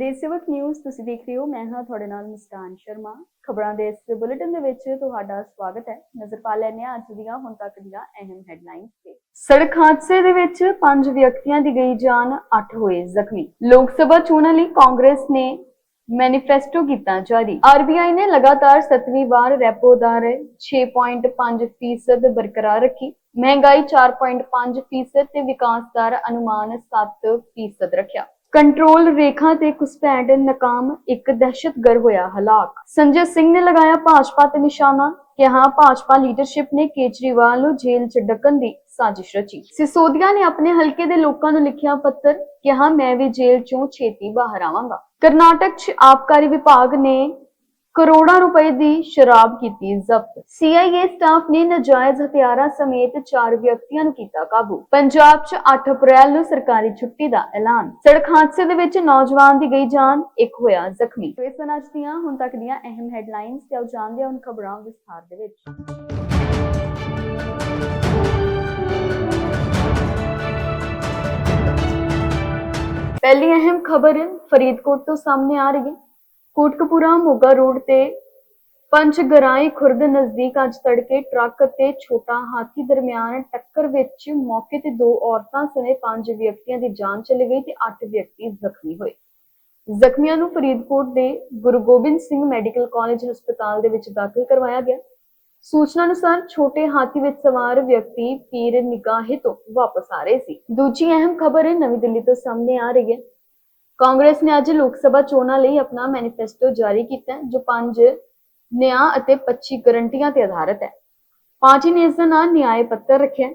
ਦੇਸ਼ ਸੇਵਕ ਨਿਊਜ਼ ਤੁਸੀਂ ਦੇਖ ਰਹੇ ਹੋ। ਮੈਂ ਹਾਂ ਤੁਹਾਡੇ ਨਾਲ ਮੁਸਕਾਨ ਸ਼ਰਮਾ। ਖਬਰਾਂ ਦੇ ਇਸ ਬੁਲੇਟਿਨ ਦੇ ਵਿੱਚ ਤੁਹਾਡਾ ਸਵਾਗਤ ਹੈ। ਨਜ਼ਰ ਪਾ ਲੈਂਦੇ ਹਾਂ ਅੱਜ ਦੀਆਂ, ਹੁਣ ਤੱਕ ਦੀਆਂ ਅਹਿਮ ਹੈਡਲਾਈਨਸ ਤੇ। ਸੜਕ ਹਾਦਸੇ ਦੇ ਵਿੱਚ ਪੰਜ ਵਿਅਕਤੀਆਂ ਦੀ ਗਈ ਜਾਨ 8 ਹੋਏ ਜ਼ਖਮੀ। ਲੋਕ ਸਭਾ ਚੋਣਾਂ ਲਈ ਕਾਂਗਰਸ ਨੇ ਮੈਨੀਫੈਸਟੋ ਕੀਤਾ ਜਾਰੀ। ਆਰਬੀਆਈ ਨੇ ਲਗਾਤਾਰ 7ਵੀਂ ਵਾਰ ਰੈਪੋ ਦਰ 6.5% ਬਰਕਰਾਰ ਰੱਖੀ। ਮਹਿੰਗਾਈ 4.5% ਤੇ ਵਿਕਾਸ ਦਰ ਅਨੁਮਾਨ 7% ਰੱਖਿਆ। ਕੰਟਰੋਲ ਰੇਖਾ ਤੇ ਘੁਸਪੈਠ ਨਾਕਾਮ ਇੱਕ ਦਹਿਸ਼ਤਗਰ ਹੋਇਆ ਹਲਾਕ। ਸੰਜੇ ਸਿੰਘ ਨੇ ਲਗਾਇਆ ਭਾਜਪਾ ਤੇ ਨਿਸ਼ਾਨਾ, ਕਿਹਾ ਭਾਜਪਾ ਲੀਡਰਸ਼ਿਪ ਨੇ ਕੇਜਰੀਵਾਲ ਨੂੰ ਜੇਲ੍ਹ 'ਚ ਡੱਕਣ ਦੀ ਸਾਜ਼ਿਸ਼ ਰਚੀ। ਸਿਸੋਦੀਆ ਨੇ ਆਪਣੇ ਹਲਕੇ ਦੇ ਲੋਕਾਂ ਨੂੰ ਲਿਖਿਆ ਪੱਤਰ, ਕਿਹਾ, ਮੈਂ ਵੀ ਜੇਲ੍ਹ 'ਚੋਂ ਛੇਤੀ ਬਾਹਰ ਆਵਾਂਗਾ। ਕਰਨਾਟਕ 'ਚ ਆਬਕਾਰੀ ਵਿਭਾਗ ਨੇ ਕਰੋੜਾਂ ਰੁਪਏ ਦੀ ਸ਼ਰਾਬ ਕੀਤੀ ਜ਼ਬਤ। ਸੀਆਈਏ ਸਟਾਫ ਨੇ ਨਜਾਇਜ਼ ਹਥਿਆਰਾਂ ਸਮੇਤ ਚਾਰ ਵਿਅਕਤੀਆਂ ਨੂੰ ਕੀਤਾ ਕਾਬੂ। ਪੰਜਾਬ 'ਚ 8 ਅਪ੍ਰੈਲ ਨੂੰ ਸਰਕਾਰੀ ਛੁੱਟੀ ਦਾ ਐਲਾਨ। ਸੜਕ ਹਾਦਸੇ ਦੇ ਵਿੱਚ ਨੌਜਵਾਨ ਦੀ ਗਈ ਜਾਨ, ਇੱਕ ਹੋਇਆ ਜ਼ਖਮੀ। ਇਸ ਸਨ ਅੱਜ ਦੀਆਂ, ਹੁਣ ਤੱਕ ਦੀਆਂ ਅਹਿਮ ਹੈਡਲਾਈਨਸ ਤੇ ਜਾਣਦੇ ਹਾਂ ਹੁਣ ਖਬਰਾਂ ਵਿਸਥਾਰ ਦੇ ਵਿੱਚ। ਪਹਿਲੀ ਅਹਿਮ ਖਬਰ ਫਰੀਦਕੋਟ ਤੋਂ ਸਾਹਮਣੇ ਆ ਰਹੀ ਹੈ। ਕੋਟਕਪੂਰਾ ਮੋਗਾ ਰੋਡ ਤੇ ਪੰਚਗਰਾਈ ਖੁਰਦ ਨਜ਼ਦੀਕ ਅੱਜ ਤੜਕੇ ਟਰੱਕ ਅਤੇ ਛੋਟਾ ਹਾਥੀ ਦਰਮਿਆਨ ਟੱਕਰ ਵਿੱਚ ਮੌਕੇ ਤੇ ਦੋ ਔਰਤਾਂ ਸਣੇ ਪੰਜ ਵਿਅਕਤੀਆਂ ਦੀ ਜਾਨ ਚਲੀ ਗਈ ਤੇ 8 ਵਿਅਕਤੀ ਜ਼ਖਮੀ ਹੋਏ। ਜ਼ਖਮੀਆਂ ਨੂੰ ਫਰੀਦਕੋਟ ਦੇ ਗੁਰੂ ਗੋਬਿੰਦ ਸਿੰਘ ਮੈਡੀਕਲ ਕਾਲਜ ਹਸਪਤਾਲ ਦੇ ਵਿੱਚ ਦਾਖਲ ਕਰਵਾਇਆ ਗਿਆ। ਸੂਚਨਾ ਅਨੁਸਾਰ ਛੋਟੇ ਹਾਥੀ ਵਿੱਚ ਸਵਾਰ ਵਿਅਕਤੀ ਪੀਰ ਨਿਗਾਹੇ ਤੋਂ ਵਾਪਸ ਆ ਰਹੇ ਸੀ। ਦੂਜੀ ਅਹਿਮ ਖਬਰ ਨਵੀਂ ਦਿੱਲੀ ਤੋਂ ਸਾਹਮਣੇ ਆ ਰਹੀ ਹੈ। ਕਾਂਗਰਸ ਨੇ ਅੱਜ ਲੋਕ ਸਭਾ ਚੋਣਾਂ ਲਈ ਆਪਣਾ ਮੈਨੀਫੈਸਟੋ ਜਾਰੀ ਕੀਤਾ ਜੋ ਪੰਜ ਨਿਆਂ ਅਤੇ 25 ਗਰੰਟੀਆਂ ਤੇ ਆਧਾਰਿਤ ਹੈ। ਪਾਰਟੀ ਨੇ ਇਸ ਦਾ ਨਾਮ ਨਿਆਂ ਪੱਤਰ ਰੱਖਿਆ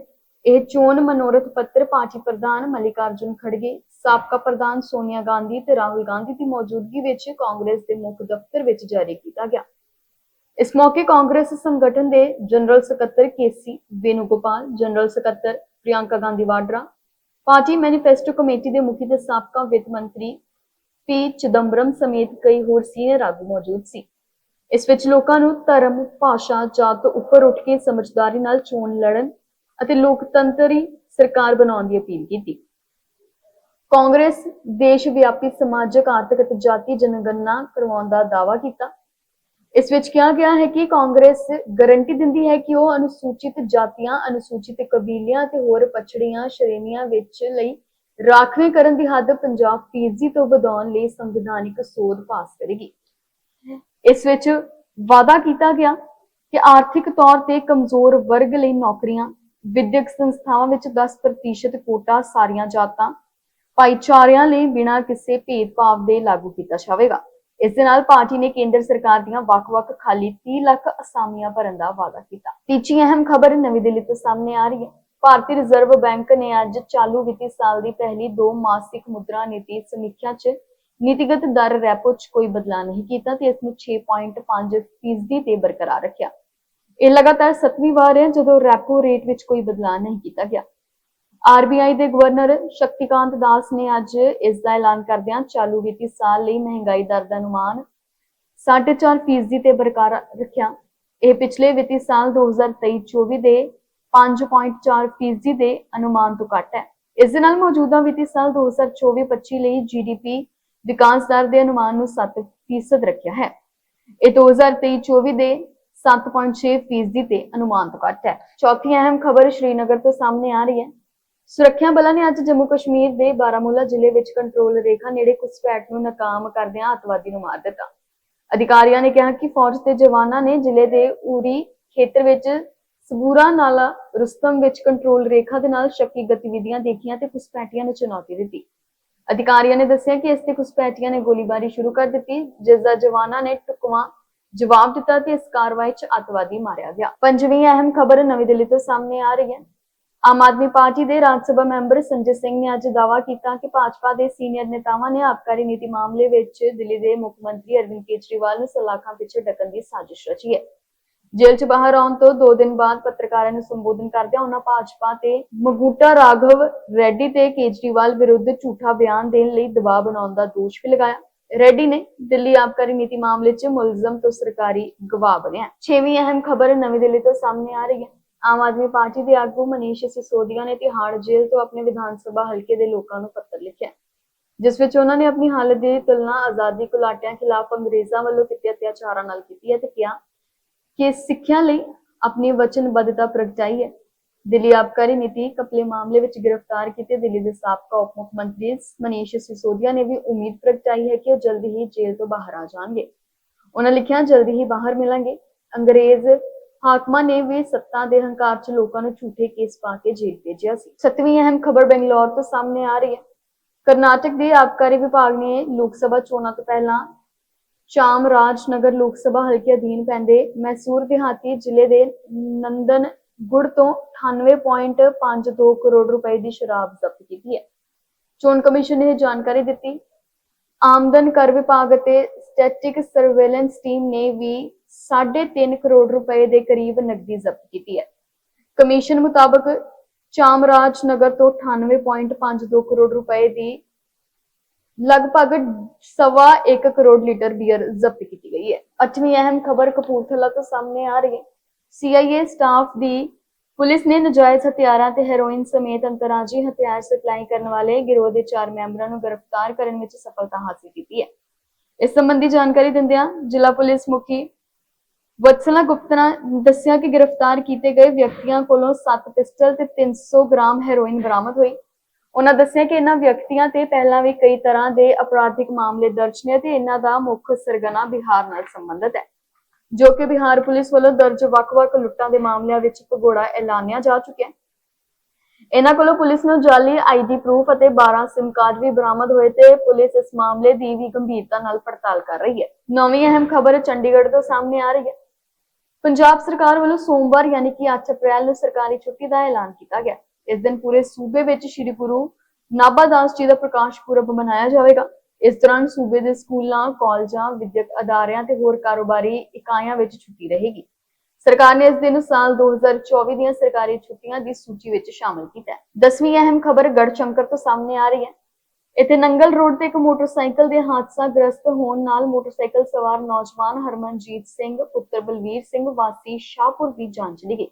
ਇਹ ਚੋਣ ਮਨੋਰਥ ਪੱਤਰ ਪਾਰਟੀ ਪ੍ਰਧਾਨ ਮਲਿਕਾਰਜੁਨ ਖੜਗੇ, ਸਾਬਕਾ ਪ੍ਰਧਾਨ ਸੋਨੀਆ ਗਾਂਧੀ ਤੇ ਰਾਹੁਲ ਗਾਂਧੀ ਦੀ ਮੌਜੂਦਗੀ ਵਿੱਚ ਕਾਂਗਰਸ ਦੇ ਮੁੱਖ ਦਫ਼ਤਰ ਵਿੱਚ ਜਾਰੀ ਕੀਤਾ ਗਿਆ। ਇਸ ਮੌਕੇ ਕਾਂਗਰਸ ਸੰਗਠਨ ਦੇ ਜਨਰਲ ਸਕੱਤਰ ਕੇਸੀ ਵੇਨੁਗੋਪਾਲ ਜਨਰਲ ਸਕੱਤਰ Priyanka Gandhi Vadra party manifesto committee ਦੇ ਮੁਖੀ ਤੇ ਸਾਬਕਾ ਵਿੱਤ ਮੰਤਰੀ ਪੀ ਚਿਦੰਬਰਮ ਸਮੇਤ ਕਈ ਹੋਰ ਸੀਨੀਅਰ ਆਗੂ ਮੌਜੂਦ ਸੀ ਇਸ ਵਿੱਚ ਲੋਕਾਂ ਨੂੰ ਧਰਮ, ਭਾਸ਼ਾ, ਜਾਤ ਤੋਂ ਉੱਪਰ ਉੱਠ ਕੇ ਸਮਝਦਾਰੀ ਨਾਲ ਚੋਣ ਲੜਨ ਅਤੇ ਲੋਕਤੰਤਰੀ ਸਰਕਾਰ ਬਣਾਉਣ ਦੀ ਅਪੀਲ ਕੀਤੀ। ਕਾਂਗਰਸ ਦੇਸ਼ ਵਿਆਪੀ ਸਮਾਜਿਕ ਆਰਥਿਕ ਅਤੇ ਜਾਤੀ ਜਨਗਣਨਾ ਕਰਵਾਉਣ ਦਾ ਦਾਅਵਾ ਕੀਤਾ ਇਸ ਵਿੱਚ ਕਿਹਾ ਗਿਆ ਹੈ ਕਿ ਕਾਂਗਰਸ ਗਾਰੰਟੀ ਦਿੰਦੀ ਹੈ ਕਿ ਉਹ ਅਨੁਸੂਚਿਤ ਜਾਤੀਆਂ, ਅਨੁਸੂਚਿਤ ਕਬੀਲਿਆਂ ਤੇ ਹੋਰ ਪਛੜੀਆਂ ਸ਼੍ਰੇਣੀਆਂ ਵਿੱਚ ਲਈ ਰਾਖਵੇਂ ਕਰਨ ਦੀ ਹੱਦ 50 ਫੀਸਦੀ ਤੋਂ ਵਧਾਉਣ ਲਈ ਸੰਵਿਧਾਨਿਕ ਸੋਧ ਪਾਸ ਕਰੇਗੀ। ਇਸ ਵਿੱਚ ਵਾਅਦਾ ਕੀਤਾ ਗਿਆ ਕਿ ਆਰਥਿਕ ਤੌਰ ਤੇ ਕਮਜ਼ੋਰ ਵਰਗ ਲਈ ਨੌਕਰੀਆਂ, ਵਿਦਿਅਕ ਸੰਸਥਾਵਾਂ ਵਿੱਚ 10% ਕੋਟਾ ਸਾਰੀਆਂ ਜਾਤਾਂ, ਭਾਈਚਾਰਿਆਂ ਲਈ ਬਿਨਾਂ ਕਿਸੇ ਭੇਦਭਾਵ ਦੇ ਲਾਗੂ ਕੀਤਾ ਜਾਵੇਗਾ। ਇਸ ਦੇ ਨਾਲ ਪਾਰਟੀ ਨੇ ਕੇਂਦਰ ਸਰਕਾਰ ਦੀਆਂ ਵੱਖ-ਵੱਖ ਖਾਲੀ 30 ਲੱਖ ਅਸਾਮੀਆਂ ਭਰਨ ਦਾ ਵਾਅਦਾ ਕੀਤਾ। ਤੀਜੀ ਅਹਿਮ ਖਬਰ ਨਵੀਂ ਦਿੱਲੀ ਤੋਂ ਸਾਹਮਣੇ ਆ ਰਹੀ ਹੈ। ਭਾਰਤੀ ਰਿਜ਼ਰਵ ਬੈਂਕ ਨੇ ਅੱਜ ਚਾਲੂ ਵਿੱਤੀ ਸਾਲ ਦੀ ਪਹਿਲੀ ਦੋ ਮਾਸਿਕ ਮੁਦਰਾ ਨੀਤੀ ਸਮੀਖਿਆ 'ਚ ਨੀਤੀਗਤ ਦਰ ਰੈਪੋ 'ਚ ਕੋਈ ਬਦਲਾਅ ਨਹੀਂ ਕੀਤਾ ਤੇ ਇਸ ਨੂੰ 6.5 ਫੀਸਦੀ ਤੇ ਬਰਕਰਾਰ ਰੱਖਿਆ। ਇਹ ਲਗਾਤਾਰ 7ਵੀਂ ਵਾਰ ਹੈ ਜਦੋਂ ਰੈਪੋ ਰੇਟ ਵਿੱਚ ਕੋਈ ਬਦਲਾਅ ਨਹੀਂ ਕੀਤਾ ਗਿਆ। ਆਰਬੀਆਈ ਦੇ ਗਵਰਨਰ ਸ਼ਕਤੀਕਾਂਤ ਦਾਸ ਨੇ ਅੱਜ ਇਸ ਦਾ ਐਲਾਨ ਕਰਦਿਆਂ ਚਾਲੂ ਵਿੱਤੀ ਸਾਲ ਲਈ ਮਹਿੰਗਾਈ ਦਰ ਦਾ ਅਨੁਮਾਨ। 4.5 ਫੀਸਦੀ ਤੇ ਬਰਕਰਾਰ ਰੱਖਿਆ। ਇਹ ਪਿਛਲੇ ਵਿੱਤੀ ਸਾਲ 2023-24 ਦੇ 5.4 ਫੀਸਦੀ ਦੇ ਅਨੁਮਾਨ ਤੋਂ ਘੱਟ ਹੈ। ਇਸ ਦੇ ਨਾਲ ਮੌਜੂਦਾ ਵਿੱਤੀ ਸਾਲ 2024-25 ਲਈ ਜੀਡੀਪੀ ਵਿਕਾਸ ਦਰ ਦੇ ਅਨੁਮਾਨ ਨੂੰ 7 ਫੀਸਦ ਰੱਖਿਆ ਹੈ। ਇਹ 2023-24 ਦੇ 7.6 ਫੀਸਦੀ ਤੇ ਅਨੁਮਾਨ ਤੋਂ ਘੱਟ ਹੈ। ਚੌਥੀ ਅਹਿਮ ਖਬਰ ਸ਼੍ਰੀਨਗਰ ਤੋਂ ਸਾਹਮਣੇ ਆ ਰਹੀ ਹੈ। ਸੁਰੱਖਿਆ ਬਲਾਂ ਨੇ ਅੱਜ ਜੰਮੂ ਕਸ਼ਮੀਰ ਦੇ ਬਾਰਾਮੂਲਾ ਜ਼ਿਲ੍ਹੇ ਵਿੱਚ ਕੰਟਰੋਲ ਰੇਖਾ ਨੇੜੇ ਘੁਸਪੈਠ ਨੂੰ ਨਾਕਾਮ ਕਰਦਿਆਂ ਅੱਤਵਾਦੀ ਨੂੰ ਮਾਰ ਦਿੱਤਾ। ਅਧਿਕਾਰੀਆਂ ਨੇ ਕਿਹਾ ਕਿ ਫੌਜ ਦੇ ਜਵਾਨਾਂ ਨੇ ਜ਼ਿਲ੍ਹੇ ਦੇ ਉਰੀ ਖੇਤਰ ਵਿੱਚ ਸਬੂਰਾ ਨਾਲਾ ਰੁਸਤਮ ਵਿੱਚ ਕੰਟਰੋਲ ਰੇਖਾ ਦੇ ਨਾਲ ਸ਼ੱਕੀ ਗਤੀਵਿਧੀਆਂ ਦੇਖੀਆਂ ਤੇ ਘੁਸਪੈਠੀਆਂ ਨੂੰ ਚੁਣੌਤੀ ਦਿੱਤੀ। ਅਧਿਕਾਰੀਆਂ ਨੇ ਦੱਸਿਆ ਕਿ ਇਸ ਤੇ ਘੁਸਪੈਠੀਆਂ ਨੇ ਗੋਲੀਬਾਰੀ ਸ਼ੁਰੂ ਕਰ ਦਿੱਤੀ, ਜਿਸ ਦਾ ਜਵਾਨਾਂ ਨੇ ਟੁਕਵਾ ਜਵਾਬ ਦਿੱਤਾ ਤੇ ਇਸ ਕਾਰਵਾਈ 'ਚ ਅੱਤਵਾਦੀ ਮਾਰਿਆ ਗਿਆ। ਪੰਜਵੀਂ ਅਹਿਮ ਖਬਰ ਨਵੀਂ ਦਿੱਲੀ ਤੋਂ ਸਾਹਮਣੇ ਆ ਰਹੀ ਹੈ। ਆਮ ਆਦਮੀ ਪਾਰਟੀ ਦੇ ਰਾਜ ਸਭਾ ਮੈਂਬਰ ਸੰਜੇ ਸਿੰਘ ਨੇ ਅੱਜ ਦਾਅਵਾ ਕੀਤਾ ਕਿ ਭਾਜਪਾ ਦੇ ਸੀਨੀਅਰ ਨੇਤਾਵਾਂ ਨੇ ਆਬਕਾਰੀ ਨੀਤੀ ਮਾਮਲੇ ਵਿੱਚ ਦਿੱਲੀ ਦੇ ਮੁੱਖ ਮੰਤਰੀ ਅਰਵਿੰਦ ਕੇਜਰੀਵਾਲ ਨੂੰ ਸਲਾਖਾਂ ਪਿੱਛੇ ਡੱਕਣ ਦੀ ਸਾਜ਼ਿਸ਼ ਰਚੀ ਹੈ। ਜੇਲ੍ਹ 'ਚ ਬਾਹਰ ਆਉਣ ਤੋਂ 2 ਦਿਨ ਬਾਅਦ ਪੱਤਰਕਾਰਾਂ ਨੂੰ ਸੰਬੋਧਨ ਕਰਦਿਆਂ ਉਹਨਾਂ ਭਾਜਪਾ ਤੇ ਮਗੂਟਾ ਰਾਘਵ ਰੈਡੀ ਤੇ ਕੇਜਰੀਵਾਲ ਵਿਰੁੱਧ ਝੂਠਾ ਬਿਆਨ ਦੇਣ ਲਈ ਦਬਾਅ ਬਣਾਉਣ ਦਾ ਦੋਸ਼ ਵੀ ਲਗਾਇਆ। ਰੈਡੀ ਨੇ ਦਿੱਲੀ ਆਬਕਾਰੀ ਨੀਤੀ ਮਾਮਲੇ 'ਚ ਮੁਲਜ਼ਮ ਤੋਂ ਸਰਕਾਰੀ ਗਵਾਹ ਬਣਿਆ। ਛੇਵੀਂ ਅਹਿਮ ਖਬਰ ਨਵੀਂ ਦਿੱਲੀ ਤੋਂ ਸਾਹਮਣੇ ਆ ਰਹੀ ਹੈ। ਆਮ ਆਦਮੀ ਪਾਰਟੀ ਦੇ ਆਗੂ ਮਨੀਸ਼ ਸਿਸੋਦੀਆ ਨੇ ਤਿਹਾੜ ਜੇਲ੍ਹ ਤੋਂ ਆਪਣੇ ਵਿਧਾਨ ਸਭਾ ਹਲਕੇ ਦੇ ਲੋਕਾਂ ਨੂੰ ਪੱਤਰ ਲਿਖਿਆ। ਜਿਸ ਵਿੱਚ ਉਹਨਾਂ ਨੇ ਆਪਣੀ ਹਾਲਤ ਦੀ ਤੁਲਨਾ ਆਜ਼ਾਦੀ ਘੁਲਾਟਿਆਂ ਖਿਲਾਫ ਅੰਗਰੇਜ਼ਾਂ ਵੱਲੋਂ ਕੀਤੇ ਅਤਿਆਚਾਰਾਂ ਨਾਲ ਕੀਤੀ ਹੈ ਤੇ ਕਿਹਾ ਕਿ ਸਿੱਖਿਆ ਲਈ ਆਪਣੀ ਵਚਨਬੱਧਤਾ ਪ੍ਰਗਟਾਈ ਹੈ। ਦਿੱਲੀ ਆਬਕਾਰੀ ਨੀਤੀ ਕਪਲੇ ਮਾਮਲੇ ਵਿੱਚ ਗ੍ਰਿਫਤਾਰ ਕੀਤੇ ਦਿੱਲੀ ਦੇ ਸਾਬਕਾ ਉਪ ਮੁੱਖ ਮੰਤਰੀ ਮਨੀਸ਼ ਸਿਸੋਦੀਆ ਨੇ ਵੀ ਉਮੀਦ ਪ੍ਰਗਟਾਈ ਹੈ ਕਿ ਉਹ ਜਲਦੀ ਹੀ ਜੇਲ੍ਹ ਤੋਂ ਬਾਹਰ ਆ ਜਾਣਗੇ। ਉਹਨਾਂ ਲਿਖਿਆ, ਜਲਦੀ ਹੀ ਬਾਹਰ ਮਿਲਾਂਗੇ। ਅੰਗਰੇਜ਼ ਹਾਕਮਾਂ ਨੇ ਵੀ ਸੱਤਾ ਦੇ ਹੰਕਾਰ 'ਚ ਲੋਕਾਂ ਨੂੰ ਝੂਠੇ ਕੇਸ ਪਾ ਕੇ ਜੇਲ੍ਹ ਭੇਜਿਆ ਸੀ। ਸੱਤਵੀਂ ਅਹਿਮ ਖਬਰ ਬੰਗਲੌਰ ਤੋਂ ਸਾਹਮਣੇ ਆ ਰਹੀ ਹੈ। ਕਰਨਾਟਕ ਦੇ ਆਬਕਾਰੀ ਵਿਭਾਗ ਨੇ ਲੋਕ ਸਭਾ ਚੋਣਾਂ ਤੋਂ ਪਹਿਲਾਂ ਚਾਮਰਾਜ ਨਗਰ ਲੋਕ ਸਭਾ ਹਲਕੇ ਅਧੀਨ ਪੈਂਦੇ ਮੈਸੂਰ ਦਿਹਾਤੀ ਜ਼ਿਲ੍ਹੇ ਦੇ ਨੰਦਨ ਗੁੜ ਤੋਂ 98.52 ਕਰੋੜ ਰੁਪਏ ਦੀ ਸ਼ਰਾਬ ਜ਼ਬਤ ਕੀਤੀ ਹੈ। ਚੋਣ ਕਮਿਸ਼ਨ ਨੇ ਇਹ ਜਾਣਕਾਰੀ ਦਿੱਤੀ। ਆਮਦਨ ਕਰ ਵਿਭਾਗ ਅਤੇ ਸਟੈਟਿਕ ਸਰਵੇਲੈਂਸ ਟੀਮ ਨੇ ਵੀ 3.5 ਕਰੋੜ ਰੁਪਏ ਦੇ ਕਰੀਬ ਨਕਦੀ ਜ਼ਬਤ ਕੀਤੀ ਹੈ। ਕਮਿਸ਼ਨ ਮੁਤਾਬਕ ਚਾਮਰਾਜ ਨਗਰ ਤੋਂ 98.52 ਕਰੋੜ ਰੁਪਏ ਦੀ ਲਗਭਗ ਸਵਾ 1 ਕਰੋੜ ਲੀਟਰ ਬੀਅਰ ਜ਼ਬਤ ਕੀਤੀ ਗਈ ਹੈ। ਅੱਠਵੀਂ ਅਹਿਮ ਖਬਰ ਕਪੂਰਥਲਾ ਤੋਂ ਸਾਹਮਣੇ ਆ ਰਹੀ ਹੈ। ਸੀਆਈਏ ਸਟਾਫ ਦੀ ਪੁਲਿਸ ਨੇ ਨਜਾਇਜ਼ ਹਥਿਆਰਾਂ ਤੇ ਹੈਰੋਇਨ ਸਮੇਤ ਅੰਤਰਰਾਜੀ ਹਥਿਆਰ ਸਪਲਾਈ ਕਰਨ ਵਾਲੇ ਗਿਰੋਹ ਦੇ ਚਾਰ ਮੈਂਬਰਾਂ ਨੂੰ ਗ੍ਰਿਫਤਾਰ ਕਰਨ ਵਿੱਚ ਸਫਲਤਾ ਹਾਸਲ ਕੀਤੀ ਹੈ। ਇਸ ਸੰਬੰਧੀ ਜਾਣਕਾਰੀ ਦਿੰਦਿਆਂ ਜ਼ਿਲ੍ਹਾ ਪੁਲਿਸ ਮੁਖੀ ਵਤਸਲਾ ਗੁਪਤਾ ਦੱਸਿਆ ਕਿ ਗ੍ਰਿਫਤਾਰ ਕੀਤੇ ਗਏ ਵਿਅਕਤੀਆਂ ਕੋਲੋਂ 7 ਪਿਸਟਲ ਤੇ 300 ਗ੍ਰਾਮ ਹੈਰੋਇਨ ਬਰਾਮਦ ਹੋਈ। ਉਹਨਾਂ ਦੱਸਿਆ ਕਿ ਇਹਨਾਂ ਵਿਅਕਤੀਆਂ ਤੇ ਪਹਿਲਾਂ ਵੀ ਕਈ ਤਰ੍ਹਾਂ ਦੇ ਅਪਰਾਧਿਕ ਮਾਮਲੇ ਦਰਜ ਨੇ ਤੇ ਇਹਨਾਂ ਦਾ ਮੁੱਖ ਸਰਗਨਾ ਬਿਹਾਰ ਨਾਲ ਸੰਬੰਧਿਤ ਹੈ, ਜੋ ਕਿ ਬਿਹਾਰ ਪੁਲਿਸ ਵੱਲੋਂ ਦਰਜ ਵੱਖ-ਵੱਖ ਲੁੱਟਾਂ ਦੇ ਮਾਮਲਿਆਂ ਵਿੱਚ ਭਗੌੜਾ ਐਲਾਨਿਆ ਜਾ ਚੁੱਕਿਆ ਹੈ। ਇਹਨਾਂ ਕੋਲੋਂ ਪੁਲਿਸ ਨੂੰ ਜਾਲੀ ਆਈਡੀ ਪ੍ਰੂਫ ਅਤੇ 12 ਸਿਮ ਕਾਰਡ ਵੀ ਬਰਾਮਦ ਹੋਏ ਤੇ ਪੁਲਿਸ ਇਸ ਮਾਮਲੇ ਦੀ ਵੀ ਗੰਭੀਰਤਾ ਨਾਲ ਪੜਤਾਲ ਕਰ ਰਹੀ ਹੈ। ਨੌਵੀਂ ਅਹਿਮ ਖਬਰ ਚੰਡੀਗੜ੍ਹ ਤੋਂ ਸਾਹਮਣੇ ਆ ਰਹੀ ਹੈ। ਪੰਜਾਬ ਸਰਕਾਰ ਵੱਲੋਂ ਸੋਮਵਾਰ ਯਾਨੀ ਕਿ 8 ਅਪ੍ਰੈਲ ਨੂੰ ਸਰਕਾਰੀ ਛੁੱਟੀ ਦਾ ਐਲਾਨ ਕੀਤਾ ਗਿਆ। ਇਸ ਦਿਨ ਪੂਰੇ ਸੂਬੇ ਵਿੱਚ ਸ੍ਰੀ ਗੁਰੂ ਨਾਭਾ ਦਾਸ ਜੀ ਦਾ ਪ੍ਰਕਾਸ਼ ਪੁਰਬ ਮਨਾਇਆ ਜਾਵੇਗਾ। ਇਸ ਦੌਰਾਨ ਸੂਬੇ ਦੇ ਸਕੂਲਾਂ, ਕਾਲਜਾਂ, ਵਿਦਿਅਕ ਅਦਾਰਿਆਂ ਤੇ ਹੋਰ ਕਾਰੋਬਾਰੀ ਇਕਾਈਆਂ ਵਿੱਚ ਛੁੱਟੀ ਰਹੇਗੀ। ਸਰਕਾਰ ਨੇ ਇਸ ਦਿਨ ਨੂੰ ਸਾਲ 2024 ਦੀਆਂ ਸਰਕਾਰੀ ਛੁੱਟੀਆਂ ਦੀ ਸੂਚੀ ਵਿੱਚ ਸ਼ਾਮਲ ਕੀਤਾ ਹੈ। 10ਵੀਂ ਅਹਿਮ ਖਬਰ ਗੜਸ਼ੰਕਰ ਤੋਂ ਸਾਹਮਣੇ ਆ ਰਹੀ ਹੈ। ਇੱਥੇ ਨੰਗਲ ਰੋਡ ਤੇ ਇੱਕ ਮੋਟਰਸਾਈਕਲ ਦੇ ਹਾਦਸਾ ਗ੍ਰਸਤ ਹੋਣ ਨਾਲ ਮੋਟਰਸਾਈਕਲ ਸਵਾਰ ਨੌਜਵਾਨ ਹਰਮਨਜੀਤ ਸਿੰਘ, ਪੁੱਤਰ ਬਲਵੀਰ ਸਿੰਘ, ਵਾਸੀ ਸ਼ਾਹਪੁਰ ਦੀ ਜਾਨ ਚਲੀ ਗਈ।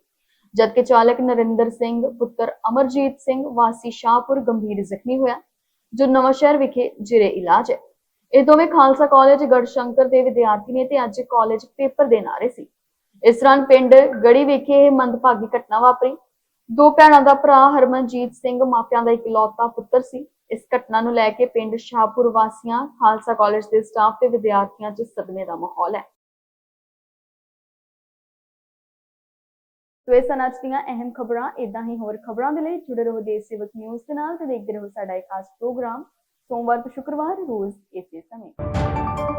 ਜਦਕਿ ਚਾਲਕ ਨਰਿੰਦਰ ਸਿੰਘ, ਪੁੱਤਰ ਅਮਰਜੀਤ ਸਿੰਘ, ਵਾਸੀ ਸ਼ਾਹਪੁਰ ਗੰਭੀਰ ਜ਼ਖਮੀ ਹੋਇਆ, ਜੋ ਨਵਾਂ ਸ਼ਹਿਰ ਵਿਖੇ ਜਿਰੇ ਇਲਾਜ ਹੈ। ਇਹ ਦੋਵੇਂ ਖਾਲਸਾ ਕਾਲਜ ਗੜਸ਼ੰਕਰ ਦੇ ਵਿਦਿਆਰਥੀ ਨੇ ਤੇ ਅੱਜ ਕਾਲਜ ਪੇਪਰ ਦੇਣ ਆ ਰਹੇ ਸੀ। ਇਸ ਦੌਰਾਨ ਪਿੰਡ ਗੜੀ ਵਿਖੇ ਇਹ ਮੰਦਭਾਗੀ ਘਟਨਾ ਵਾਪਰੀ। ਦੋ ਭੈਣਾਂ ਦਾ ਭਰਾ ਹਰਮਨਜੀਤ ਸਿੰਘ, ਮਾਪਿਆਂ ਦਾ ਇਕਲੌਤਾ ਪੁੱਤਰ ਸੀ। ਇਸ ਘਟਨਾ ਨੂੰ ਲੈ ਕੇ ਪਿੰਡ ਸ਼ਾਹਪੁਰ ਵਾਸੀਆਂ, ਖਾਲਸਾ ਕਾਲਜ ਦੇ ਸਟਾਫ ਤੇ ਵਿਦਿਆਰਥੀਆਂ 'ਚ ਸਦਮੇ ਦਾ ਮਾਹੌਲ ਹੈ। ਸੋ ਇਹ ਸਨ ਅੱਜ ਦੀਆਂ ਅਹਿਮ ਖਬਰਾਂ। ਇਦਾਂ ਹੀ ਹੋਰ ਖਬਰਾਂ ਦੇ ਲਈ ਜੁੜੇ ਰਹੋ ਦੇਸ਼ ਸੇਵਕ ਨਿਊਜ਼ ਦੇ ਨਾਲ ਤੇ ਦੇਖਦੇ ਰਹੋ ਸਾਡਾ ਇਹ ਖਾਸ ਪ੍ਰੋਗਰਾਮ। ਸੋਮਵਾਰ ਤੋਂ ਸ਼ੁੱਕਰਵਾਰ ਰੋਜ਼ ਇਸੇ ਸਮੇਂ।